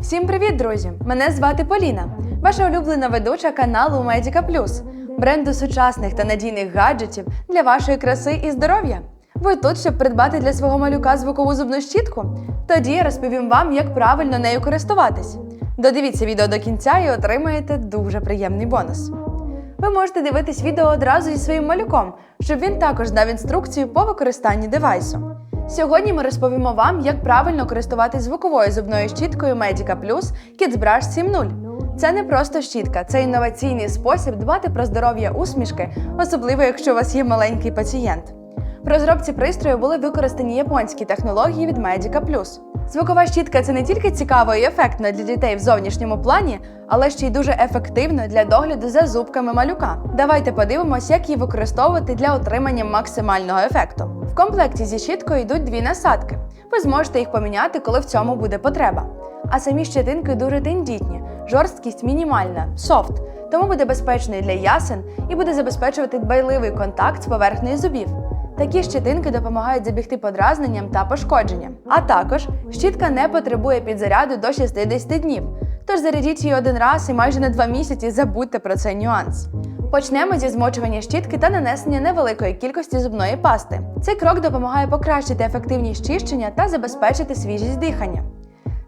Всім привіт, друзі! Мене звати Поліна, ваша улюблена ведуча каналу Медіка Плюс, бренду сучасних та надійних гаджетів для вашої краси і здоров'я. Ви тут, щоб придбати для свого малюка звукову зубну щітку? Тоді я розповім вам, як правильно нею користуватись. Додивіться відео до кінця і отримаєте дуже приємний бонус. Ви можете дивитись відео одразу зі своїм малюком, щоб він також знав інструкцію по використанні девайсу. Сьогодні ми розповімо вам, як правильно користуватись звуковою зубною щіткою Medica Plus Kids Brush 7.0. Це не просто щітка, це інноваційний спосіб дбати про здоров'я усмішки, особливо якщо у вас є маленький пацієнт. В розробці пристрою були використані японські технології від Medica Plus. Звукова щітка це не тільки цікаво і ефектно для дітей в зовнішньому плані, але ще й дуже ефективно для догляду за зубками малюка. Давайте подивимось, як її використовувати для отримання максимального ефекту. В комплекті зі щіткою йдуть дві насадки. Ви зможете їх поміняти, коли в цьому буде потреба. А самі щетинки дуже тендітні, жорсткість мінімальна, софт, тому буде безпечний для ясен і буде забезпечувати дбайливий контакт з поверхнею зубів. Такі щетинки допомагають запобігти подразненням та пошкодженням. А також щітка не потребує підзаряду до 60 днів. Тож зарядіть її один раз і майже на два місяці забудьте про цей нюанс. Почнемо зі змочування щітки та нанесення невеликої кількості зубної пасти. Цей крок допомагає покращити ефективність чищення та забезпечити свіжість дихання.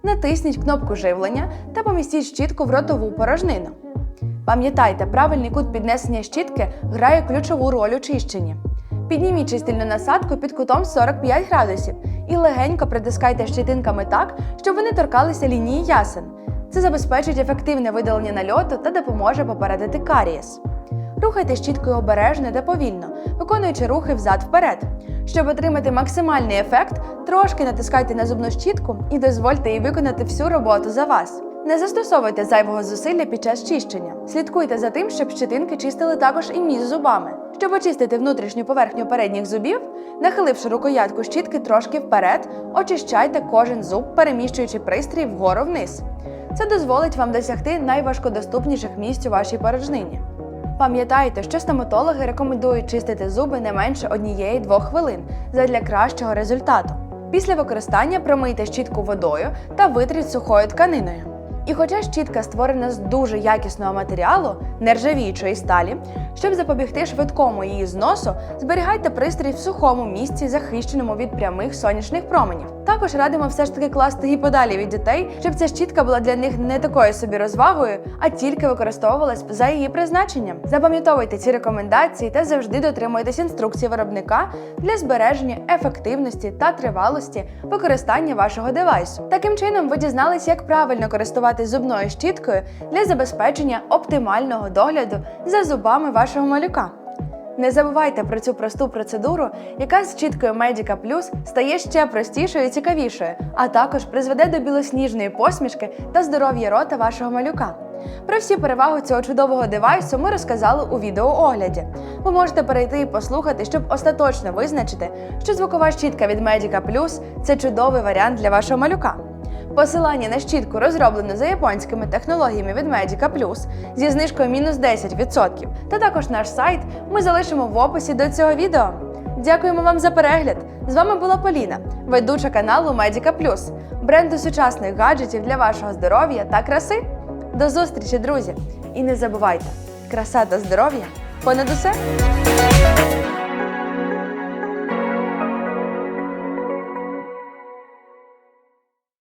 Натисніть кнопку живлення та помістіть щітку в ротову порожнину. Пам'ятайте, правильний кут піднесення щітки грає ключову роль у чищенні. Підніміть чистильну насадку під кутом 45 градусів і легенько притискайте щетинками так, щоб вони торкалися лінії ясен. Це забезпечить ефективне видалення нальоту та допоможе попередити карієс. Рухайте щіткою обережно та повільно, виконуючи рухи взад-вперед. Щоб отримати максимальний ефект, трошки натискайте на зубну щітку і дозвольте їй виконати всю роботу за вас. Не застосовуйте зайвого зусилля під час чищення. Слідкуйте за тим, щоб щетинки чистили також і між зубами. Щоб очистити внутрішню поверхню передніх зубів, нахиливши рукоятку щітки трошки вперед, очищайте кожен зуб, переміщуючи пристрій вгору вниз. Це дозволить вам досягти найважкодоступніших місць у вашій порожнині. Пам'ятайте, що стоматологи рекомендують чистити зуби не менше однієї-двох хвилин задля кращого результату. Після використання промийте щітку водою та витріть сухою тканиною. І хоча щітка створена з дуже якісного матеріалу, нержавіючої сталі, щоб запобігти швидкому її зносу, зберігайте пристрій в сухому місці, захищеному від прямих сонячних променів. Також радимо все ж таки класти її подалі від дітей, щоб ця щітка була для них не такою собі розвагою, а тільки використовувалась за її призначенням. Запам'ятовуйте ці рекомендації та завжди дотримуйтесь інструкції виробника для збереження ефективності та тривалості використання вашого девайсу. Таким чином, ви дізналися, як правильно користуватися зубною щіткою для забезпечення оптимального догляду за зубами вашого малюка. Не забувайте про цю просту процедуру, яка з щіткою Medica Plus стає ще простішою і цікавішою, а також призведе до білосніжної посмішки та здоров'я рота вашого малюка. Про всі переваги цього чудового девайсу ми розказали у відеоогляді. Ви можете перейти і послухати, щоб остаточно визначити, що звукова щітка від Medica Plus – це чудовий варіант для вашого малюка. Посилання на щітку розроблено за японськими технологіями від Medica Plus зі знижкою мінус 10%. Та також наш сайт ми залишимо в описі до цього відео. Дякуємо вам за перегляд! З вами була Поліна, ведуча каналу Medica Plus, бренду сучасних гаджетів для вашого здоров'я та краси. До зустрічі, друзі! І не забувайте, краса та здоров'я понад усе!